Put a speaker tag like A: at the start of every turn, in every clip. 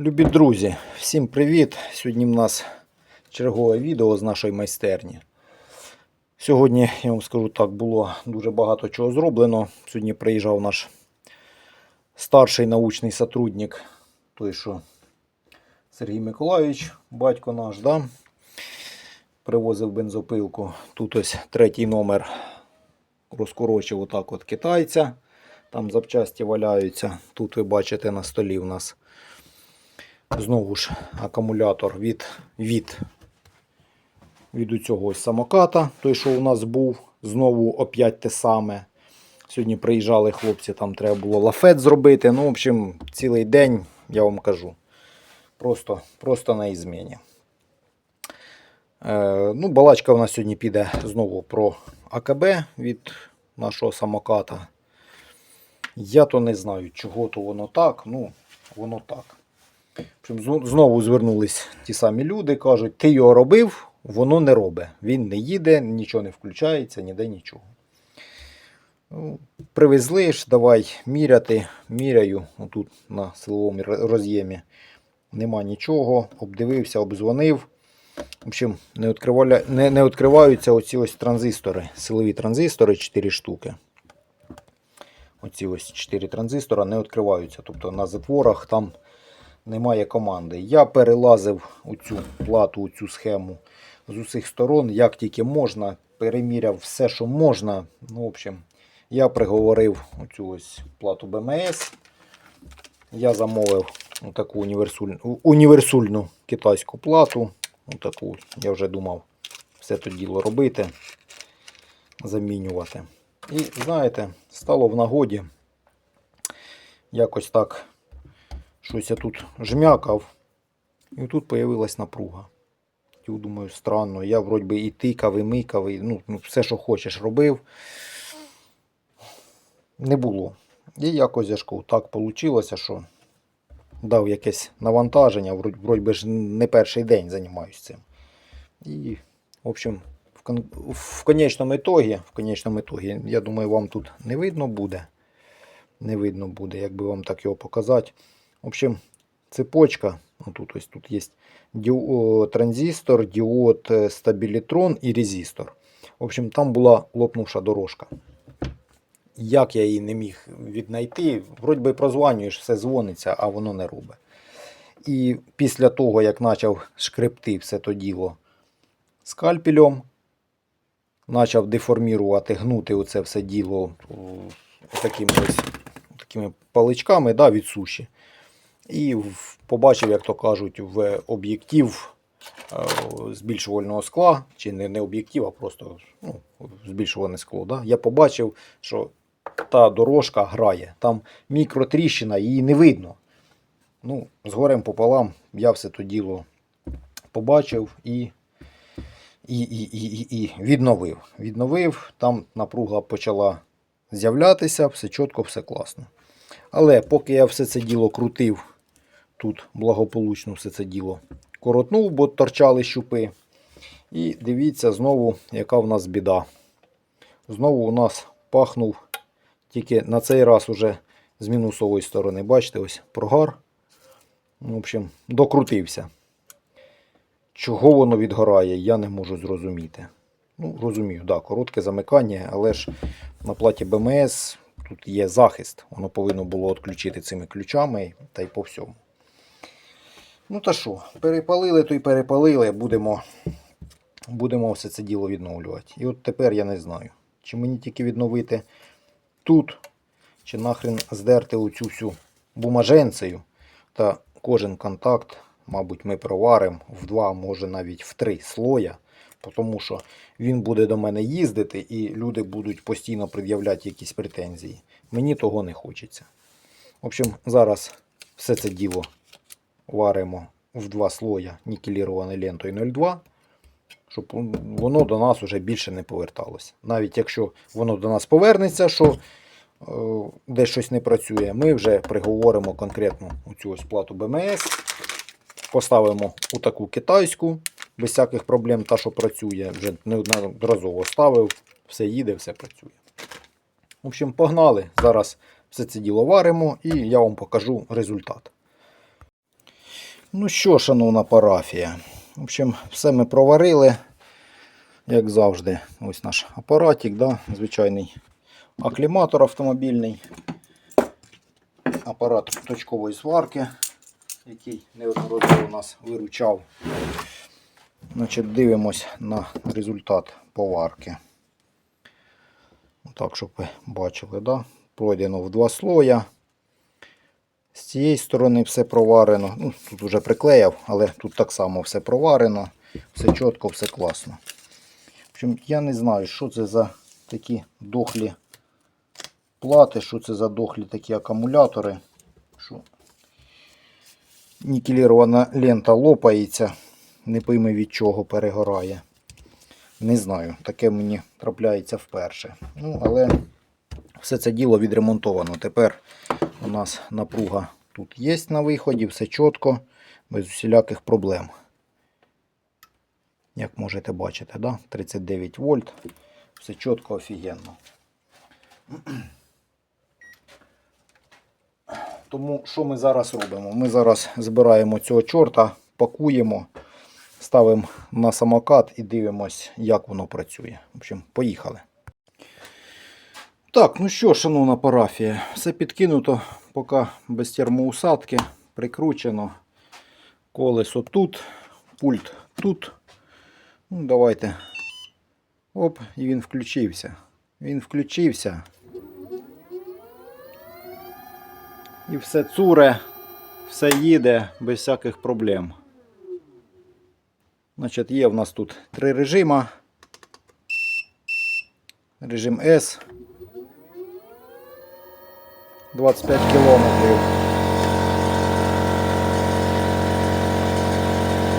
A: Любі друзі, всім привіт! Сьогодні в нас чергове відео з нашої майстерні. Сьогодні, я вам скажу так, було дуже багато чого зроблено. Сьогодні приїжджав наш старший научний сотрудник, той що Сергій Миколайович, батько наш, да? привозив бензопилку. Тут ось третій номер розкорочив отак от китайця. Там запчасті валяються. Тут ви бачите на столі у нас знову ж акумулятор від, від, від цього самоката, той, що у нас був, знову опять те саме. Сьогодні приїжджали хлопці, там треба було лафет зробити. Ну, в общем, цілий день, я вам кажу, просто, просто на ізміні. Е, ну, балачка у нас сьогодні піде знову про АКБ від нашого самоката. Я то не знаю, чого то воно так, ну, воно так. Знову звернулись ті самі люди, кажуть, ти його робив, воно не робить. Він не їде, нічого не включається, ніде нічого. Ну, привезли ж, давай міряти. Міряю отут на силовому роз'ємі. Нема нічого. Обдивився, обдзвонив. В общем, не, не, не відкриваються оці ось транзистори, силові транзистори 4 штуки. Оці ось 4 транзистора не відкриваються. Тобто на затворах там немає команди. Я перелазив у цю плату, у цю схему з усіх сторон, як тільки можна, переміряв все, що можна. Ну, в общем, я приговорив оцю ось плату БМС. Я замовив таку універсульну, універсульну китайську плату. Таку, я вже думав все то діло робити, замінювати. І знаєте, стало в нагоді якось так щось я тут жмякав, і тут появилась напруга. Я думаю, странно. Я вроді би і тикав, і микав, і ну, ну, все, що хочеш, робив. Не було. І якось я так вийшло, що дав якесь навантаження, вроді би ж не перший день займаюся цим. І, в общем, в, кон... в конечному ітогі, в конечному ітогі, я думаю, вам тут не видно буде. Не видно буде, якби вам так його показати. В общем, цепочка. Ну, тут, ось, тут є діо, транзистор, діод, е, стабілітрон і резистор. В общем, там була лопнувша дорожка. Як я її не міг віднайти, вроді би прозванюєш, все дзвониться, а воно не робить. І після того, як почав шкребти все то діло скальпелем, почав деформірувати, гнути оце все діло такими ось такими паличками да, від суші. І побачив, як то кажуть, в об'єктив е, збільшувального скла, чи не, не об'єктив, а просто ну, збільшуване скло. Да? Я побачив, що та дорожка грає. Там мікротріщина, її не видно. Ну, з горем пополам я все то діло побачив і, і, і, і, і відновив. Відновив, там напруга почала з'являтися, все чітко, все класно. Але поки я все це діло крутив, тут благополучно все це діло коротнув, бо торчали щупи. І дивіться знову, яка в нас біда. Знову у нас пахнув тільки на цей раз уже з мінусової сторони. Бачите, ось прогар. В общем, докрутився. Чого воно відгорає, я не можу зрозуміти. Ну, розумію, да, коротке замикання, але ж на платі БМС тут є захист. Воно повинно було відключити цими ключами та й по всьому. Ну та що, перепалили, то й перепалили, будемо, будемо все це діло відновлювати. І от тепер я не знаю, чи мені тільки відновити тут, чи нахрен здерти оцю всю бумаженцею. Та кожен контакт, мабуть, ми проваримо в два, може навіть в три слоя. Тому що він буде до мене їздити і люди будуть постійно пред'являти якісь претензії. Мені того не хочеться. В общем, зараз все це діло варимо в два слоя нікелірованою лентою 0,2, щоб воно до нас вже більше не поверталося. Навіть якщо воно до нас повернеться, що е, десь щось не працює, ми вже приговоримо конкретно цю ось плату БМС, поставимо у таку китайську, без всяких проблем, та, що працює, вже неодноразово ставив, все їде, все працює. В общем, погнали. Зараз все це діло варимо і я вам покажу результат. Ну що, шановна парафія. В общем, все ми проварили. Як завжди, ось наш апаратик, да? звичайний акліматор автомобільний. Апарат точкової сварки, який неодноразово нас виручав. Значить, дивимось на результат поварки. Так, щоб ви бачили, да? пройдено в два слоя. З цієї сторони все проварено. Ну, тут вже приклеяв, але тут так само все проварено. Все чітко, все класно. В я не знаю, що це за такі дохлі плати, що це за дохлі такі акумулятори. Що нікелірована лента лопається. Не пойми від чого перегорає. Не знаю, таке мені трапляється вперше. Ну, але все це діло відремонтовано. Тепер нас напруга тут є на виході, все чітко, без усіляких проблем. Як можете бачити, да? 39 вольт. Все чітко, офігенно. Тому що ми зараз робимо? Ми зараз збираємо цього чорта, пакуємо, ставимо на самокат і дивимось, як воно працює. В общем, поїхали. Так, ну що, шановна парафія, все підкинуто, поки без термоусадки, прикручено. Колесо тут, пульт тут. Ну, давайте. Оп, і він включився. Він включився. І все цуре, все їде без всяких проблем. Значить, є в нас тут три режима. Режим S. 25 кілометрів.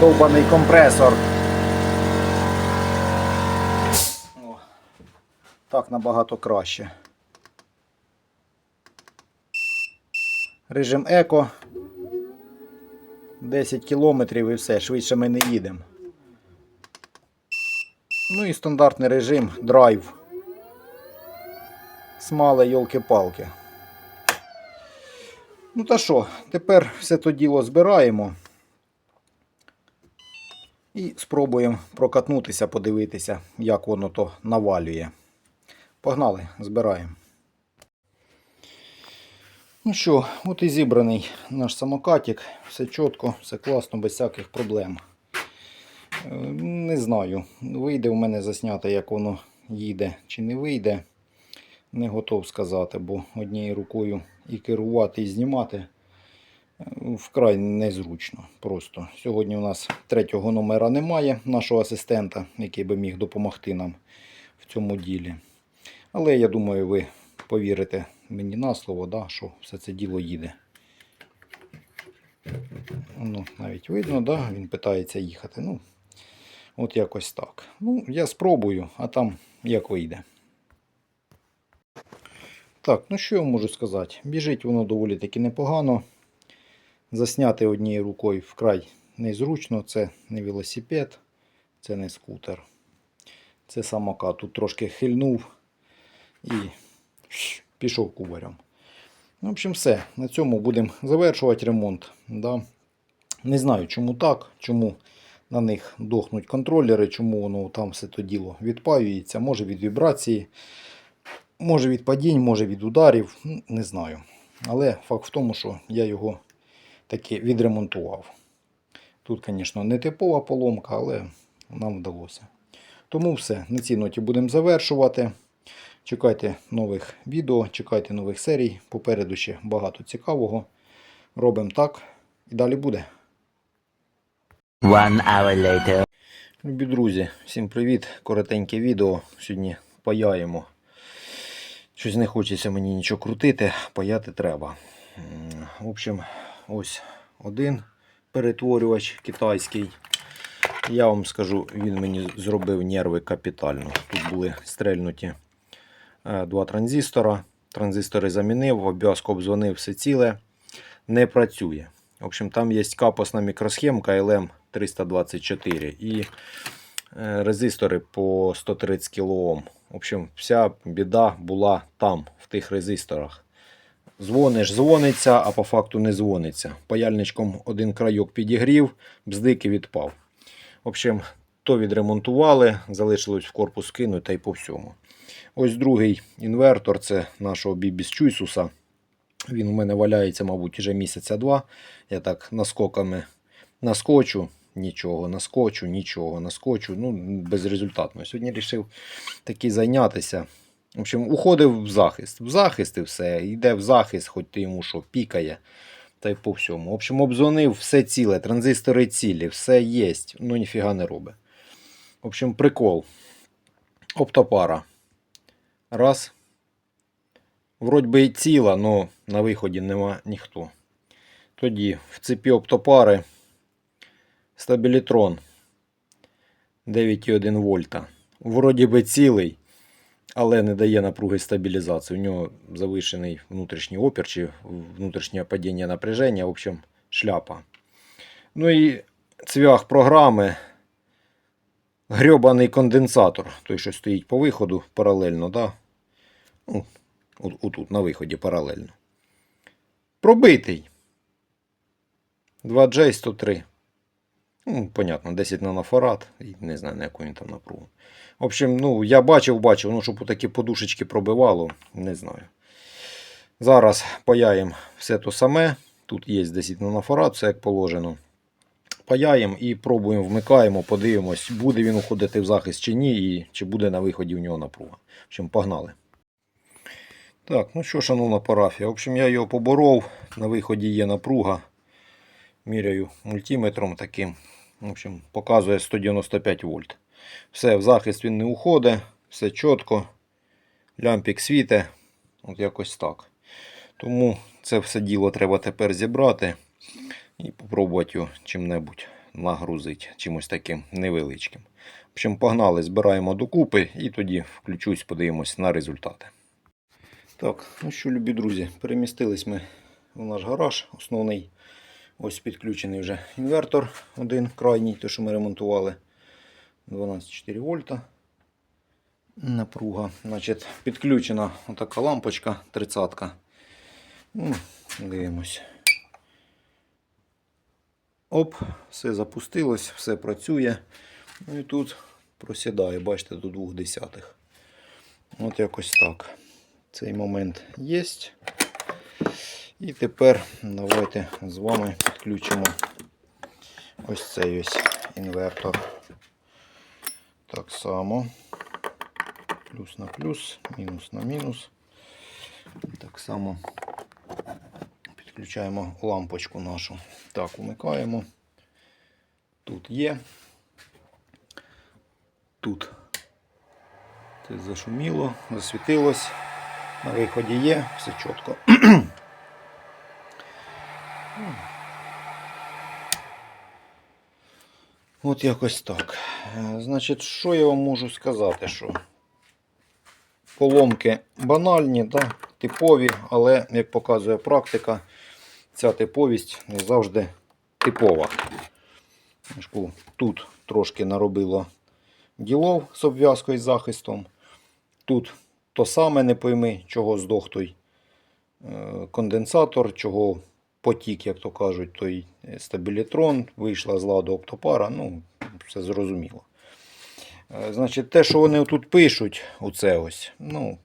A: Довбаний компресор. О, так набагато краще. Режим еко. 10 кілометрів і все, швидше ми не їдемо. Ну і стандартний режим драйв. Смали йолки-палки. Ну та що, тепер все то діло збираємо і спробуємо прокатнутися, подивитися, як воно то навалює. Погнали, збираємо. Ну що, от і зібраний наш самокатик. Все чітко, все класно, без всяких проблем. Е, Не знаю, вийде в мене засняти, як воно їде чи не вийде. Не готов сказати, бо однією рукою і керувати, і знімати е, вкрай незручно. Просто сьогодні у нас третього номера немає, нашого асистента, який би міг допомогти нам в цьому ділі. Але я думаю, ви повірите мені на слово, да, що все це діло їде. Ну, навіть видно, да, він питається їхати. Ну, от якось так. Ну, я спробую, а там як вийде. Так, ну що я можу сказати? Біжить воно доволі таки непогано. Засняти однією рукою вкрай незручно. Це не велосипед, це не скутер. Це самокат. Тут трошки хильнув і пішов кубарем. В общем, все. На цьому будемо завершувати ремонт. Да. Не знаю, чому так, чому на них дохнуть контролери, чому воно там все то діло відпаюється. Може від вібрації. Може від падінь, може від ударів, не знаю. Але факт в тому, що я його таки відремонтував. Тут, звісно, не типова поломка, але нам вдалося. Тому все. На цій ноті будемо завершувати. Чекайте нових відео, чекайте нових серій. Попереду ще багато цікавого. Робимо так і далі буде.
B: One hour later.
A: Любі друзі, всім привіт! Коротеньке відео. Сьогодні паяємо. Щось не хочеться мені нічого крутити, паяти треба. В общем, ось один перетворювач китайський. Я вам скажу, він мені зробив нерви капітально. Тут були стрельнуті е, два транзистора. Транзистори замінив, обв'язку обдзвонив все ціле. Не працює. В общем, там є капосна мікросхемка LM324 і е, резистори по 130 кОм. В общем, вся біда була там, в тих резисторах. Дзвониш, дзвониться, а по факту не дзвониться. Паяльничком один крайок підігрів, бздик і відпав. В общем, то відремонтували, залишилось в корпус кинути та й по всьому. Ось другий інвертор це нашого Бібіс Чуйсуса. Він у мене валяється, мабуть, вже місяця два. Я так наскоками наскочу, нічого, наскочу, нічого, наскочу. Ну, безрезультатно. Сьогодні вирішив таки зайнятися. В общем, уходив в захист. В захист і все. Йде в захист, хоч ти йому що, пікає. Та й по всьому. В общем, обдзвонив все ціле, транзистори цілі, все є, ну ніфіга не робить. В общем, прикол. Оптопара. Раз. Вроді би ціла, але на виході нема ніхто. Тоді в цепі оптопари стабілітрон 9,1 вольта. Вроді би цілий, але не дає напруги стабілізації. У нього завишений внутрішній опір чи внутрішнє падіння напряження. В общем, шляпа. Ну і цвях програми. Грьобаний конденсатор, той, що стоїть по виходу паралельно, да? ну, отут, на виході паралельно. Пробитий. 2J103. Ну, понятно, 10 нанофарад. І не знаю, на яку він там напругу. В общем, ну, я бачив, бачив, ну, щоб такі подушечки пробивало, не знаю. Зараз паяємо все то саме. Тут є 10 нанофарад, все як положено. Паяємо і пробуємо, вмикаємо, подивимось, буде він уходити в захист чи ні, і чи буде на виході в нього напруга. В общем, погнали. Так, ну що, шановна парафія, в общем, я його поборов. На виході є напруга. Міряю мультиметром таким. В общем, показує 195 вольт. Все, в захист він не уходить, все чітко. Лямпік світе. От якось так. Тому це все діло треба тепер зібрати і попробувати його чим-небудь нагрузити, чимось таким невеличким. В общем, погнали, збираємо докупи і тоді включусь, подивимось на результати. Так, ну що, любі друзі, перемістились ми в наш гараж основний. Ось підключений вже інвертор один крайній, той, що ми ремонтували. 12,4 вольта. Напруга. Значить, підключена отака лампочка 30. Ну, дивимось. Оп, все запустилось, все працює. Ну і тут просідає, бачите, до двох десятих. От якось так. Цей момент є. І тепер давайте з вами підключимо ось цей ось інвертор. Так само. Плюс на плюс, мінус на мінус. Так само підключаємо лампочку нашу. Так, вмикаємо. Тут є. Тут це зашуміло, засвітилось. На виході є, все чітко. От якось так. Е, Значить, що я вам можу сказати, що поломки банальні, да, типові, але, як показує практика, ця типовість не завжди типова. Тут трошки наробило ділов з обв'язкою з захистом. Тут то саме не пойми, чого здох той е, конденсатор, чого потік, як то кажуть, той е, стабілітрон, вийшла з ладу оптопара, ну, все зрозуміло. Е, Значить, те, що вони тут пишуть, оце ось, ну,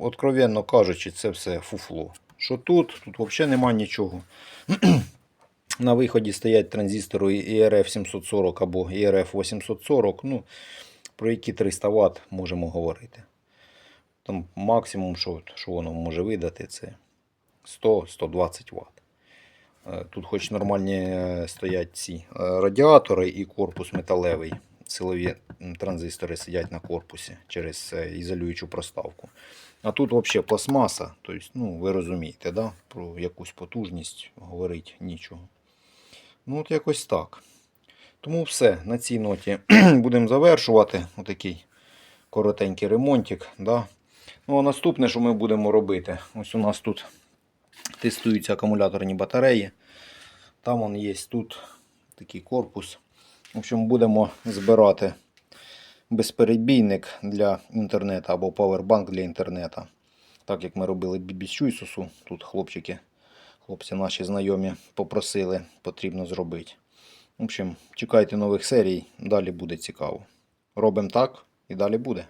A: откровенно кажучи, це все фуфло. Що тут? Тут взагалі нема нічого. На виході стоять транзистори ERF 740 або ERF 840. Ну, про які 300 Вт можемо говорити. Там максимум, що, що воно може видати, це 100-120 Вт. Е, Тут хоч нормальні е, стоять ці е, радіатори і корпус металевий. Силові транзистори сидять на корпусі через ізолюючу проставку. А тут взагалі пластмаса, тобто, ну, ви розумієте, да? про якусь потужність говорити нічого. Ну, от якось так. Тому все, на цій ноті будемо завершувати. Отакий коротенький ремонтик. Да? Ну, а наступне, що ми будемо робити, ось у нас тут тестуються акумуляторні батареї. Там он є тут такий корпус. В общем, будемо збирати безперебійник для інтернету або павербанк для інтернету. Так як ми робили і тут хлопчики, хлопці наші знайомі попросили, потрібно зробити. В общем, чекайте нових серій, далі буде цікаво. Робимо так і далі буде.